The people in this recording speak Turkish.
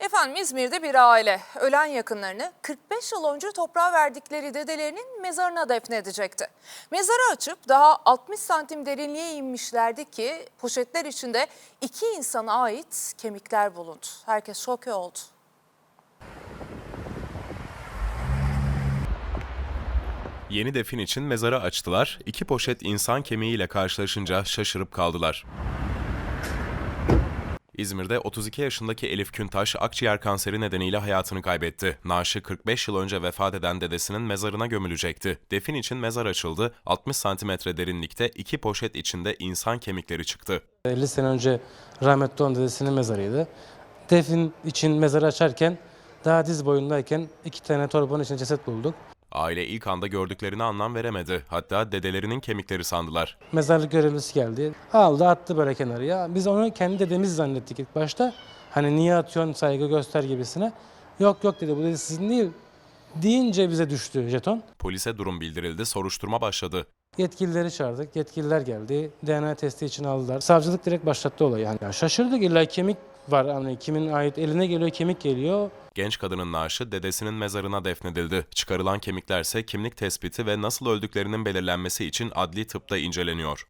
Efendim İzmir'de bir aile ölen yakınlarını 45 yıl önce toprağa verdikleri dedelerinin mezarına defnedecekti. Mezarı açıp daha 60 santim derinliğe inmişlerdi ki poşetler içinde iki insana ait kemikler bulundu. Herkes şoke oldu. Yeni defin için mezarı açtılar, iki poşet insan kemiğiyle karşılaşınca şaşırıp kaldılar. İzmir'de 32 yaşındaki Elif Küntaş akciğer kanseri nedeniyle hayatını kaybetti. Naaşı 45 yıl önce vefat eden dedesinin mezarına gömülecekti. Defin için mezar açıldı, 60 santimetre derinlikte iki poşet içinde insan kemikleri çıktı. 50 sene önce rahmetli olan dedesinin mezarıydı. Defin için mezarı açarken daha diz boyundayken iki tane torbanın içinde ceset bulduk. Aile ilk anda gördüklerine anlam veremedi. Hatta dedelerinin kemikleri sandılar. Mezarlık görevlisi geldi. Aldı attı böyle kenarıya. Biz onu kendi dedemiz zannettik ilk başta. Hani niye atıyorsun saygı göster gibisine. Yok yok dedi bu dedi sizin değil. Deyince bize düştü jeton. Polise durum bildirildi, soruşturma başladı. Yetkilileri çağırdık. Yetkililer geldi. DNA testi için aldılar. Savcılık direkt başlattı olayı. Yani ya şaşırdık illa kemik var. Hani kimin ait eline geliyor kemik geliyor. Genç kadının naaşı dedesinin mezarına defnedildi. Çıkarılan kemiklerse kimlik tespiti ve nasıl öldüklerinin belirlenmesi için adli tıpta inceleniyor.